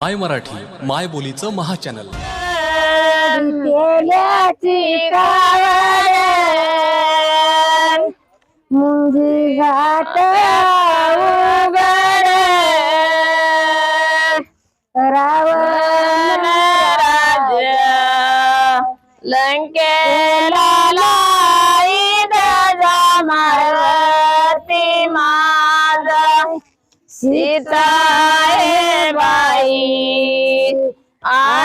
माय मराठी माय बोलीचं महाचॅनल केल्याची कावड घाट रावण राजा लंकेला लाई दादा मारती माझा सीता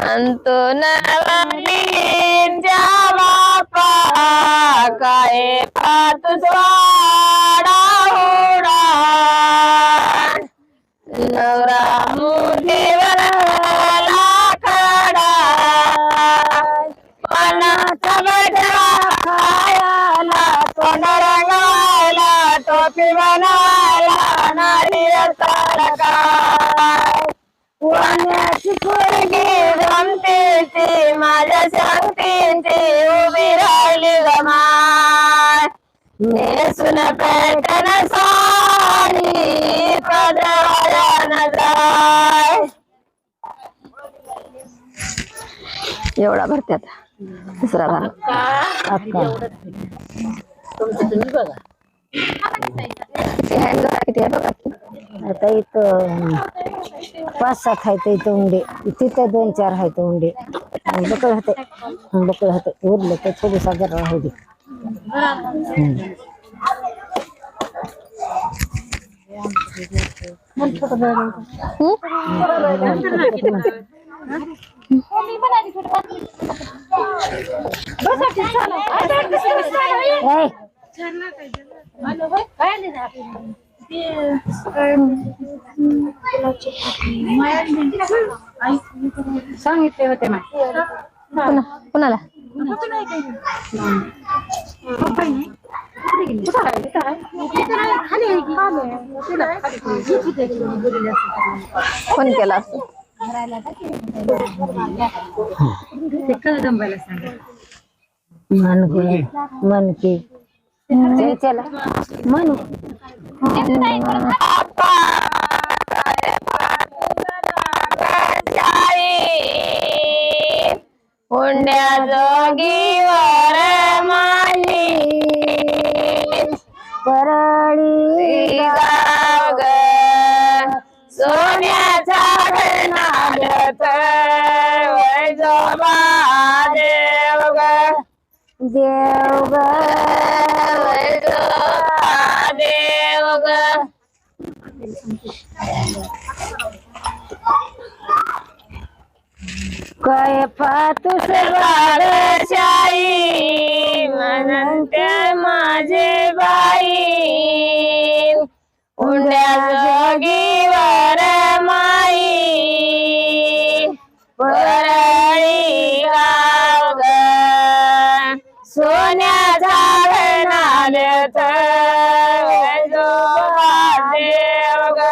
अंतो नवनीच्या बापा काय पातुस वाडा होडा नवरा मुठीवर लाकडा पानाचा बटवा खायला तोंड रंगायला टोपी बनायला नारियल काय वाण्याची पोरगी गमतीची माझ्या उभी राहिली गमाय नेसून पेटन साडी पदरायन जाय एवढा भरते आता. दुसरा भाग किती आहे जरा किती आहे बघा की. आता इथं पाच सात आहेत इथं उंडे. तिथं दोन चार आहेत उंडे. बकळ होते बकळ होते उरले तर थोडीसा जरा राहू दे. सांगितले होते कुणाला फोन केला असतो. मनके मनके चल चला मनू. हुंड्या जोगीवर माली परळी गाव ग. सोन्याचा नागत वैजोबा देव ग. देव ग वैजोबा देव ग काय पातुस बाळशाई म्हणते माझे बाई. उंड्या जोगीवर माई. परळी गाव ग सोन्याचा नाल्यात देव ग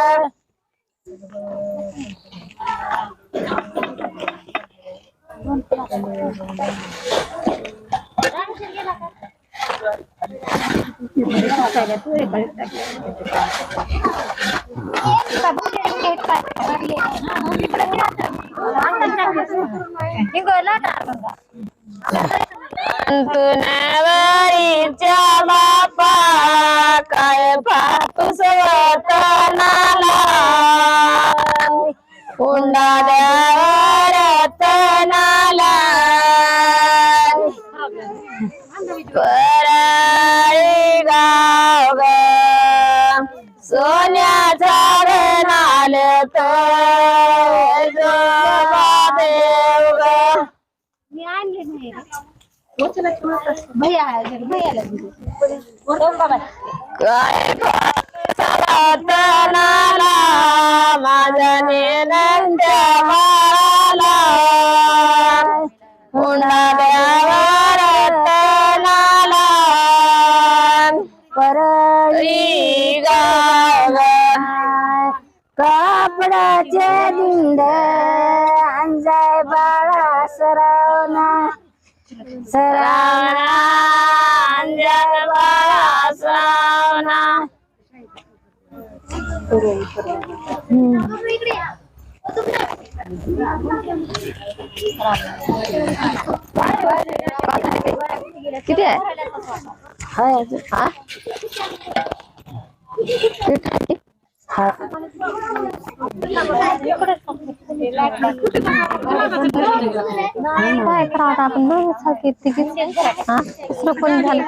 तुनवरीच्या बापा काय पापूस वतनाला हुंडा द्यावर तनाला परळी गाव घनाल तो देव ग काय तनाला माझ्या नेनंत्या कापडाचे दिंड अंजाय बाळा सरावना. सरावना अंजाय बाळा सरावना. किती आहे? नाही अजून हा हा काय करावं आपण बघू किती हा दुसरं कोणी झालं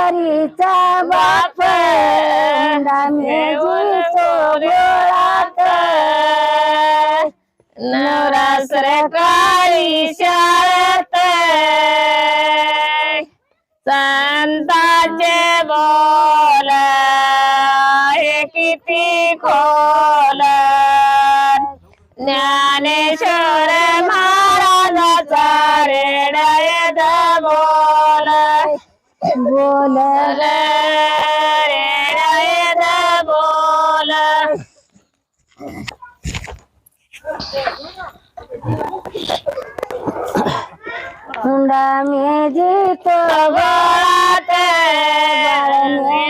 हरीचा बाप नवरा सरकारी शाळेत संताचे बोल हे किती खोल ज्ञानेश्वर महाराजाचा रेडयद बोल बोल रेडयद बोल हुंडा मेजी तो गोळात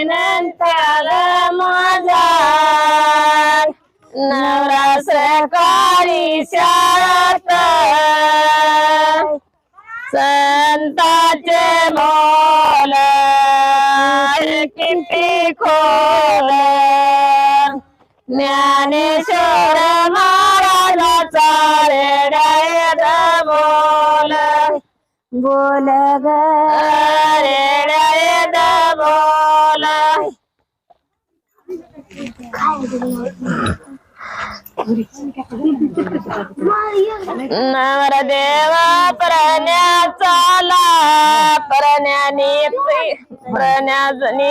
नंतर माझा नवरा सरकारी शाळेत संताचे बोल किती खोल ज्ञानेश्वर महाराजाचा रेडायद बोल बोल. ग रेडायद प्रण्याचा ला प्रण्यानी प्रण्यानी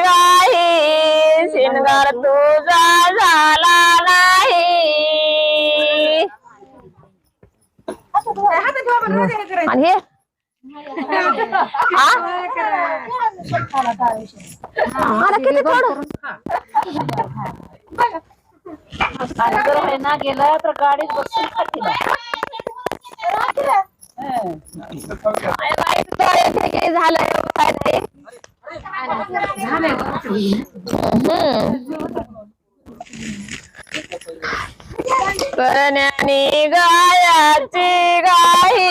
गाई शिनगार तुझा झाला. आणि हे हा? मला किती थोडं गेलं तर गाडीत बसून करण्यानी गायाची गाई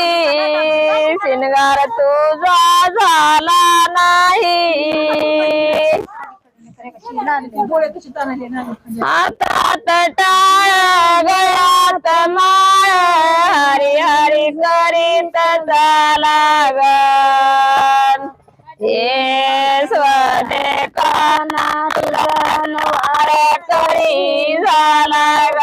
शिनगार तुझा झाला नाही. हातात टाळ गळ्यात माळ हरी हरी करीत झाला गण. हे स्वते काना तुला करी झाला ग